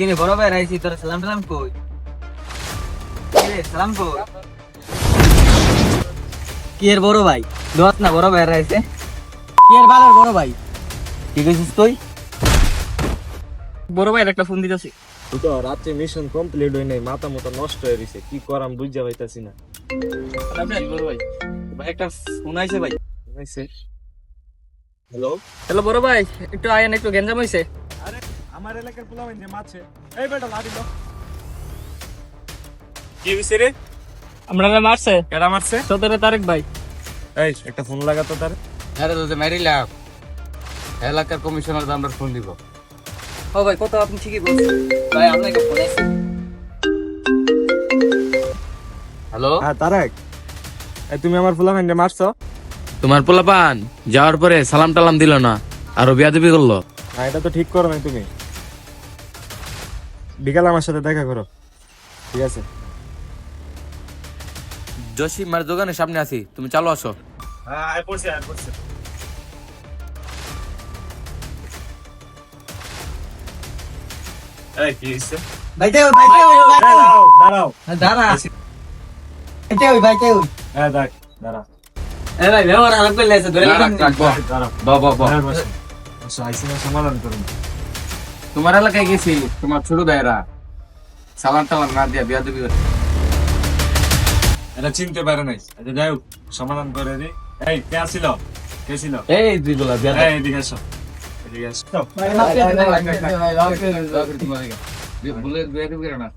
কিনে বড় ভাই রাইছি তোর সালাম টালাম কই? কিরে সালাম কই? কি এর বড় ভাই? দোয়াত না বড় ভাই রাইছে কি এর বালের বড় ভাই? কি কইছিস তুই? বড় ভাইয়ের একটা ফোন দিতেছি। তো রাতে মিশন কমপ্লিট হয় নাই মাথা মতো নষ্ট হয়ে গেছে কি করাম বুঝতে পাইতাছি না। বড় ভাই। ভাই একটা ফোন আইছে ভাই। হ্যালো হ্যালো বড় ভাই একটু আয়েন একটু গেঞ্জাম হইছে? আরে আমার এলাকার পোলা যে মাছে। এই বেটা লাড়ি লো। কি হইছে রে? আমরা মারছে? কেডা মারছে? সতেরো তারিখ ভাই। এই একটা ফোন লাগাতো তার। আরে তো মেরিলাম এলাকার কমিশনার আমরা ফোন দিব। ও ভাই কত আপনি ঠিকই বলছেন। ভাই আপনাকে ফোন আইছে হ্যালো? হ্যাঁ তারেক। এই তুমি আমার পোলা যে মারছো? তোমার পোলাপান যাওয়ার পরে সালাম টালাম দিল না আরও বিয়াদবি করল। না এটা তো ঠিক করো নাই তুমি। বিকালে আমার সাথে দেখা করো। ঠিক আছে? জসিম মার দোকানের সামনে আছি তুমি চালো আসো। হ্যাঁ আয় পড়ছে আয় পড়ছে। সমাধান করুন। তোমার এলাকায় গেছি তোমার ছোট ভাইরা সালাম টালাম না দিয়া বিয়াদবি করে এটা চিনতে পারে নাই আচ্ছা যাই হোক সমাধান করে দিই এই কে আসিল কে ছিল এই দুইগুলা এই এদিকে এসো এদিকে এসো ভুলে বিয়াদবি করে না